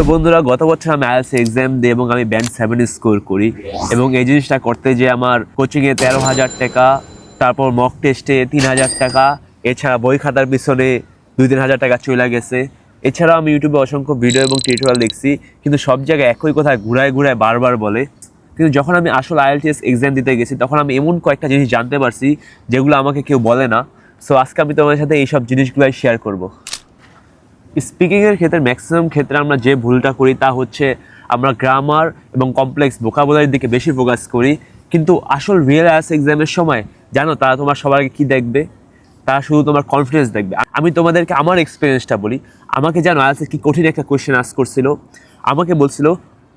So বন্ধুরা, গত বছর আমি আইএলস এক্সাম দিই এবং আমি ব্যান্ড সেভেন স্কোর করি এবং এই জিনিসটা করতে যে আমার কোচিংয়ে তেরো হাজার টাকা, তারপর মক টেস্টে তিন হাজার টাকা, এছাড়া বই খাতার পিছনে দুই তিন হাজার টাকা চলে গেছে। এছাড়াও আমি ইউটিউবে অসংখ্য ভিডিও এবং টিউটোরিয়াল দেখছি, কিন্তু সব জায়গায় একই কথা, ঘুরায় ঘুরায় বারবার বলে। কিন্তু যখন আমি আসল আইএলটিএস এক্সাম দিতে গেছি, তখন আমি এমন কয়েকটা জিনিস জানতে পারছি, যেগুলো আমাকে কেউ বলে না। সো আজকে আমি তোমাদের সাথে এইসব জিনিসগুলোই শেয়ার করব। স্পিকিংয়ের ক্ষেত্রে ম্যাক্সিমাম ক্ষেত্রে আমরা যে ভুলটা করি তা হচ্ছে আমরা গ্রামার এবং কমপ্লেক্স ভোকাবুলারির দিকে বেশি ফোকাস করি। কিন্তু আসল রিয়েল আয়াস এক্সামের সময়, জানো, তারা তোমার সবার আগে কী দেখবে? তারা শুধু তোমার কনফিডেন্স দেখবে। আমি তোমাদেরকে আমার এক্সপিরিয়েন্সটা বলি। আমাকে জানো আয়াসে কি কঠিন একটা কোয়েশ্চেন আস করছিল? আমাকে বলছিল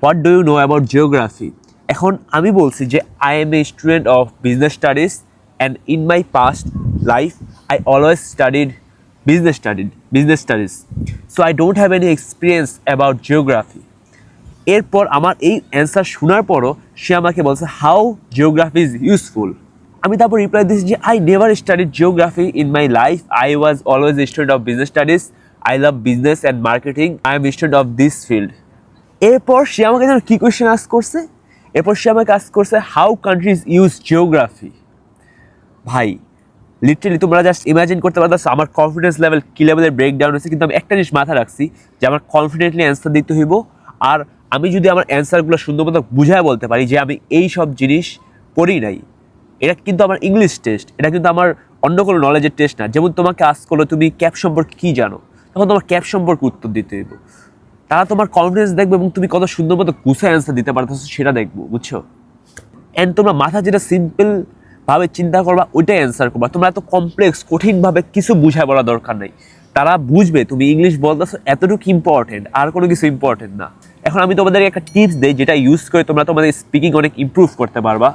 what do you know about geography এখন আমি বলছি যে I am a student of business studies and in my past life I always studied business studied business studies. So, i don't have any experience about geography. এরপর আমার এই answer শোনার পরও সে আমাকে বলছে হাউ জিওগ্রাফি ইজ ইউজফুল আমি তারপর reply দিয়েছি যে I never studied geography in my life I was always student of business studies I love business and marketing I am student of this field এরপর সে আমাকে যেন কী কোয়েশ্চেন আস করছে? এরপর সে আমাকে আস করছে হাউ কান্ট্রিজ ইউজ জিওগ্রাফি ভাই লিটারেলি তোমরা জাস্ট ইমাজিন করতে পারতো আমার কনফিডেন্স লেভেল কী লেভেলের ব্রেকডাউন হয়েছে কিন্তু আমি একটা জিনিস মাথায় রাখছি যে আমার কনফিডেন্টলি অ্যান্সার দিতে হইব। আর আমি যদি আমার অ্যান্সারগুলো সুন্দর মতো বুঝায় বলতে পারি যে আমি এই সব জিনিস করি নাই, এটা কিন্তু আমার ইংলিশ টেস্ট এটা কিন্তু আমার অন্য কোনো নলেজের টেস্ট না। যেমন তোমাকে আস করল, তুমি ক্যাপ সম্পর্কে কী জানো? তখন তোমার ক্যাপ সম্পর্কে উত্তর দিতে হইব। তারা তোমার কনফিডেন্স দেখবে এবং তুমি কত সুন্দর মতো গুছায় অ্যান্সার দিতে পারতেছো সেটা দেখব, বুঝছ? অ্যান্ড তোমরা মাথা যেটা সিম্পল ভাবে চিন্তা করবা, ওইটাই অ্যান্সার করবা তোমরা এত কমপ্লেক্স কঠিনভাবে কিছু বুঝায় বলা দরকার নেই তারা বুঝবে, তুমি ইংলিশ বলতেছো, এতটুকু ইম্পর্টেন্ট আর কোনো কিছু ইম্পর্টেন্ট না এখন আমি তোমাদের একটা টিপস দেই, যেটা ইউজ করে তোমরা তোমাদের স্পিকিং অনেক ইম্প্রুভ করতে পারবা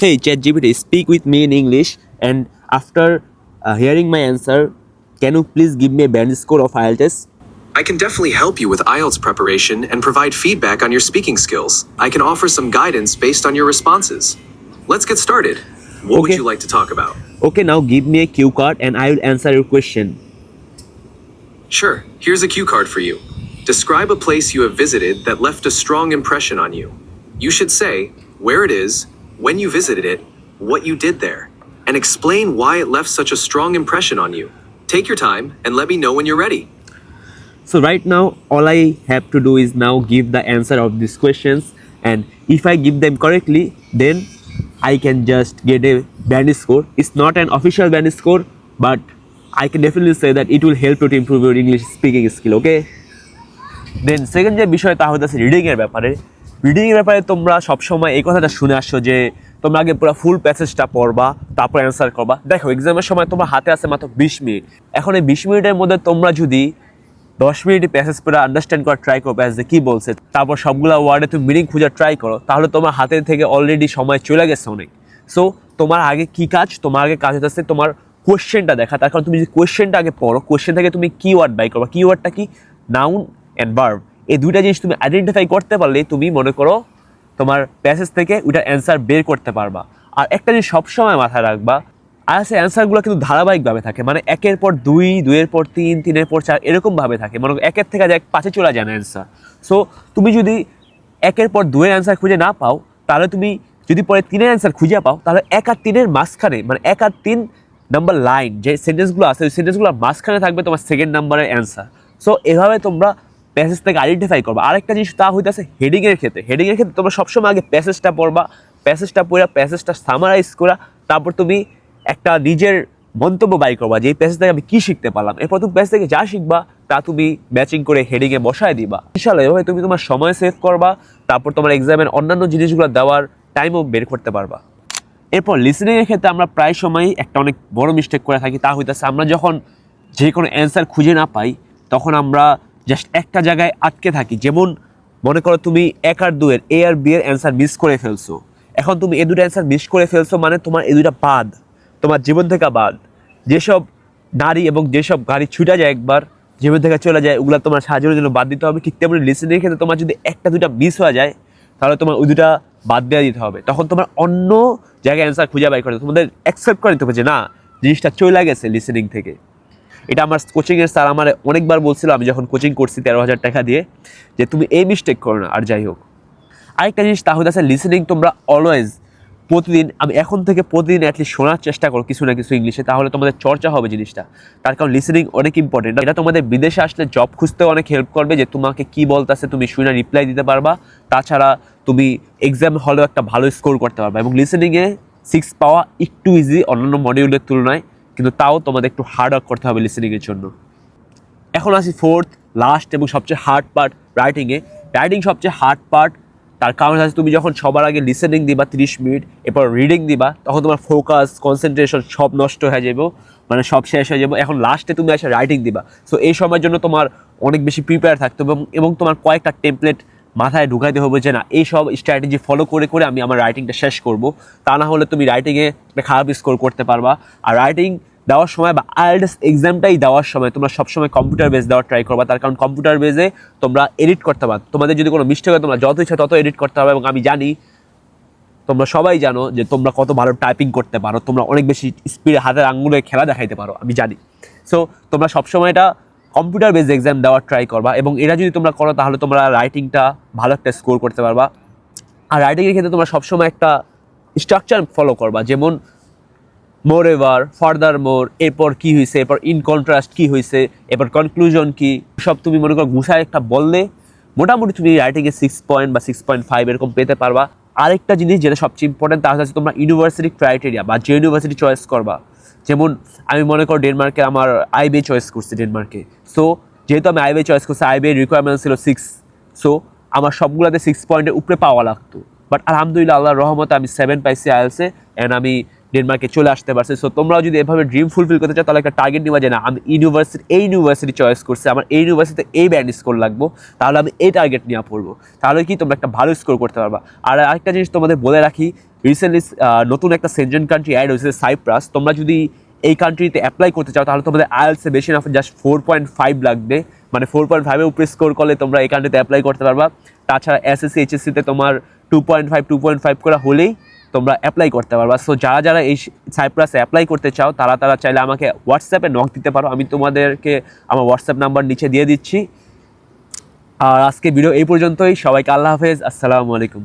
hey ChatGPT speak with me in English and after hearing my answer can you please give me band score of IL test I can definitely help you with IELTS preparation and provide feedback on your speaking skills. I can offer some guidance based on your responses. Let's get started. What would you like to talk about? Okay, now give me a cue card and I will answer your question. Sure, here's a cue card for you. Describe a place you have visited that left a strong impression on you. You should say where it is, when you visited it, what you did there, and explain why it left such a strong impression on you. Take your time and let me know when you're ready. So right now, all I have to do is now give the answer of these questions, and if I give them correctly, then I can just get a band score. It's not an official band score, but I can definitely say that it will help you to improve your English speaking skill. Okay. Then second যে বিষয় তা হচ্ছে রিডিংয়ের ব্যাপারে রিডিংয়ের ব্যাপারে তোমরা সবসময় এই কথাটা শুনে আসছো যে তোমরা আগে পুরো ফুল প্যাসেজটা পড়বা তারপর অ্যান্সার করবা দেখো এক্সামের সময় তোমার হাতে আছে মাত্র বিশ মিনিট এখন এই বিশ মিনিটের মধ্যে তোমরা যদি দশ মিনিটে প্যাসেজ পুরো আন্ডারস্ট্যান্ড করার ট্রাই করো প্যাসেজে কী বলছে, তারপর সবগুলো ওয়ার্ডে তুমি মিনিং খোঁজার ট্রাই করো, তাহলে তোমার হাতের থেকে অলরেডি সময় চলে গেছে অনেক। সো তোমার আগে কি কাজ, তোমার আগে কাজ হচ্ছে তোমার কোয়েশ্চেনটা দেখা, তার কারণ তুমি যদি কোয়েশ্চেনটা আগে পড়ো কোয়েশ্চেন থেকে তুমি কি ওয়ার্ড বাই করবা কি ওয়ার্ডটা কি? নাউন অ্যান্ড ভার্ব এই দুইটা জিনিস তুমি আইডেন্টিফাই করতে পারলে তুমি মনে করো তোমার প্যাসেজ থেকে ওইটার অ্যান্সার বের করতে পারবা। আর একটা জিনিস সবসময় মাথায় রাখবা আইএসএ অ্যান্সারগুলো কিন্তু ধারাবাহিকভাবে থাকে। মানে একের পর দুই, দুইয়ের পর তিন, তিনের পর চার, এরকমভাবে থাকে। মানে একের থেকে যায় পাঁচে চলে যায় না অ্যান্সার সো তুমি যদি একের পর দুয়ের অ্যান্সার খুঁজে না পাও, তাহলে তুমি যদি পরে তিনের অ্যান্সার খুঁজে পাও, তাহলে এক আর তিনের মাঝখানে মানে এক আর তিন নাম্বার লাইন যে সেন্টেন্সগুলো আছে, ওই সেন্টেন্সগুলোর মাঝখানে থাকবে তোমার সেকেন্ড নাম্বারের অ্যান্সার সো এভাবে তোমরা প্যাসেজ থেকে আইডেন্টিফাই করবা। আরেকটা জিনিস তা হইতেছে হেডিংয়ের ক্ষেত্রে। হেডিংয়ের ক্ষেত্রে তোমরা সবসময় আগে প্যাসেজটা পড়বা প্যাসেজটা পড়া প্যাসেজটা সামারাইজ করা, তারপর তুমি একটা নিজের মন্তব্য বাই করবা যে এই প্যাসেজ থেকে আমি কী শিখতে পারলাম? এরপর তুমি প্যাসেজ থেকে যা শিখবা, তা তুমি ম্যাচিং করে হেডিংয়ে বসায় দিবা। ইনশাল্লাহ এভাবে তুমি তোমার সময় সেভ করবা, তারপর তোমার এক্সামের অন্যান্য জিনিসগুলো দেওয়ার টাইমও বের করতে পারবা। এরপর লিসেনিংয়ের ক্ষেত্রে আমরা প্রায় সময়ই একটা অনেক বড় মিস্টেক করে থাকি, তা হইতেছে আমরা যখন যে কোনো অ্যান্সার খুঁজে না পাই, তখন আমরা জাস্ট একটা জায়গায় আটকে থাকি। যেমন মনে করো তুমি এক আর দুয়ের এ আর বি এর অ্যান্সার মিস করে ফেলছো। এখন তুমি এ দুটো অ্যান্সার মিস করে ফেলছো মানে তোমার এ দুটা বাদ। তোমার জীবন থেকে বাদ। যেসব নারী এবং যেসব গাড়ি ছুটে যায় একবার, জীবন থেকে চলে যায়, ওগুলো তোমার সাহায্যের জন্য বাদ দিতে হবে। ঠিক তেমনি লিসেনিংয়ের ক্ষেত্রে তোমার যদি একটা দুটা মিস হয়ে যায়, তাহলে তোমার ওই দুটা বাদ দেওয়া দিতে হবে। তখন তোমার অন্য জায়গায় অ্যান্সার খুঁজে বাই করে, তোমাদের অ্যাকসেপ্ট করে নিতে হবে যে, না, জিনিসটা চলে গেছে লিসেনিং থেকে। এটা আমার কোচিংয়ের স্যার আমার অনেকবার বলছিল, আমি যখন কোচিং করছি তেরো হাজার টাকা দিয়ে, যে, তুমি এই মিস্টেক করো না, আর যাই হোক। আরেকটা জিনিস তাহলে আছে লিসেনিং তোমরা অলওয়েজ প্রতিদিন, আমি এখন থেকে প্রতিদিন অ্যাটলিস্ট শোনার চেষ্টা করো কিছু না কিছু ইংলিশে তাহলে তোমাদের চর্চা হবে জিনিসটা। তার কারণ লিসেনিং অনেক ইম্পর্টেন্ট এটা তোমাদের বিদেশে আসলে জব খুঁজতেও অনেক হেল্প করবে যে তোমাকে কি বলতেছে, তুমি শুনে রিপ্লাই দিতে পারবা। তাছাড়া তুমি এক্সাম হলেও একটা ভালো স্কোর করতে পারবা এবং লিসেনিংয়ে সিক্স পাওয়া একটু ইজি অন্যান্য মডিউলের তুলনায়, কিন্তু তাও তোমাদের একটু হার্ড ওয়ার্ক করতে হবে লিসেনিংয়ের জন্য। এখন আসি ফোর্থ লাস্ট এবং সবচেয়ে হার্ড পার্ট রাইটিংয়ে রাইটিং সবচেয়ে হার্ড পার্ট তার কারণ আছে তুমি যখন সবার আগে লিসেনিং দিবা তিরিশ মিনিট, এরপর রিডিং দিবা, তখন তোমার ফোকাস কনসেন্ট্রেশন সব নষ্ট হয়ে যাব মানে সব শেষ হয়ে যাব এখন লাস্টে তুমি এসে রাইটিং দিবা। সো এই সময়ের জন্য তোমার অনেক বেশি প্রিপেয়ার থাকতে হবে এবং- তোমার কয়েকটা টেমপ্লেট মাথায় ঢুকাইতে হবে যে না, এই সব স্ট্র্যাটেজি ফলো করে করে আমি আমার রাইটিংটা শেষ করব। তা না হলে তুমি রাইটিংয়ে খারাপ স্কোর করতে পারবা। আর রাইটিং দেওয়ার সময় বা আইএলটিএস এক্সামটাই দেওয়ার সময় তোমরা সবসময় কম্পিউটার বেস দেওয়ার ট্রাই করবা। তার কারণ কম্পিউটার বেসে তোমরা এডিট করতে পারো তোমাদের যদি কোনো মিস্টেক হয়, তোমরা যত ইচ্ছা তত এডিট করতে হবে এবং আমি জানি, তোমরা সবাই জানো যে তোমরা কত ভালো টাইপিং করতে পারো। তোমরা অনেক বেশি স্পিডে হাতের আঙুলে খেলা দেখাইতে পারো, আমি জানি। সো তোমরা সবসময় এটা কম্পিউটার বেস এক্সাম দেওয়ার ট্রাই করবা এবং এটা যদি তোমরা করো, তাহলে তোমরা রাইটিংটা ভালো একটা স্কোর করতে পারবা। আর রাইটিংয়ের ক্ষেত্রে তোমরা সবসময় একটা স্ট্রাকচার ফলো করবা। যেমন মোর এভার ফার্দার মোর, এরপর কি হয়েছে এরপর ইন কন্ট্রাস্ট কি হয়েছে এরপর কনক্লুশন কি, সব তুমি মনে করো গুছায় একটা বললে, মোটামুটি তুমি রাইটিংয়ে সিক্স পয়েন্ট বা সিক্স পয়েন্ট ফাইভ এরকম পেতে পারবা। আরেকটা জিনিস যেটা সবচেয়ে ইম্পর্টেন্ট তা হচ্ছে তোমরা ইউনিভার্সিটি ক্রাইটেরিয়া বা যে ইউনিভার্সিটি চয়েস করবা। যেমন আমি মনে করো ডেনমার্কে আমার আইবে চয়েস করছি ডেনমার্কে সো যেহেতু আমি আইবে চয়েস করছি আইবে রিকোয়ারমেন্ট ছিল সিক্স সো আমার সবগুলোতে সিক্স পয়েন্টের উপরে পাওয়া লাগতো। বাট আলহামদুলিল্লাহ, আল্লাহর রহমতে আমি সেভেন পাইছি আইএলসে অ্যান্ড আমি ডেনমার্কে চলে আসতে পারছে। সো তোমরাও যদি এভাবে ড্রিম ফুলফিল করতে চাও, তাহলে একটা টার্গেট নেওয়া যায় না, আমি ইউনিভার্সিটি এই ইউনিভার্সিটি চয়েস করছি, আমার এই ইউনিভার্সিটিতে এই ব্যান্ড স্কোর লাগবো, তাহলে আমি এই টার্গেট নিয়ে পড়ব। তাহলে কি তোমরা একটা ভালো স্কোর করতে পারবা। আর আরেকটা জিনিস তোমাদের বলে রাখি রিসেন্টলি নতুন একটা সেনজেন কান্ট্রি অ্যাড হয়েছে সাইপ্রাস তোমরা যদি এই কান্ট্রিতে অ্যাপ্লাই করতে চাও, তাহলে তোমাদের আইএলসে বেশি না জাস্ট ফোর পয়েন্ট ফাইভ লাগবে। মানে ফোর পয়েন্ট ফাইভের উপরে স্কোর করলে তোমরা এই কান্ট্রিতে অ্যাপ্লাই করতে পারবা। তাছাড়া এসএসসি এইচএসসিতে তোমার two point five two point five করা হলেই তোমরা অ্যাপ্লাই করতে পারবা। সো যারা যারা এই সাইপ্রাসে অ্যাপ্লাই করতে চাও, তারা তারা চাইলে আমাকে হোয়াটসঅ্যাপে নক দিতে পারো। আমি তোমাদেরকে আমার হোয়াটসঅ্যাপ নাম্বার নিচে দিয়ে দিচ্ছি। আর আজকে ভিডিও এই পর্যন্তই। সবাইকে আল্লাহ হাফেজ। আসসালামু আলাইকুম।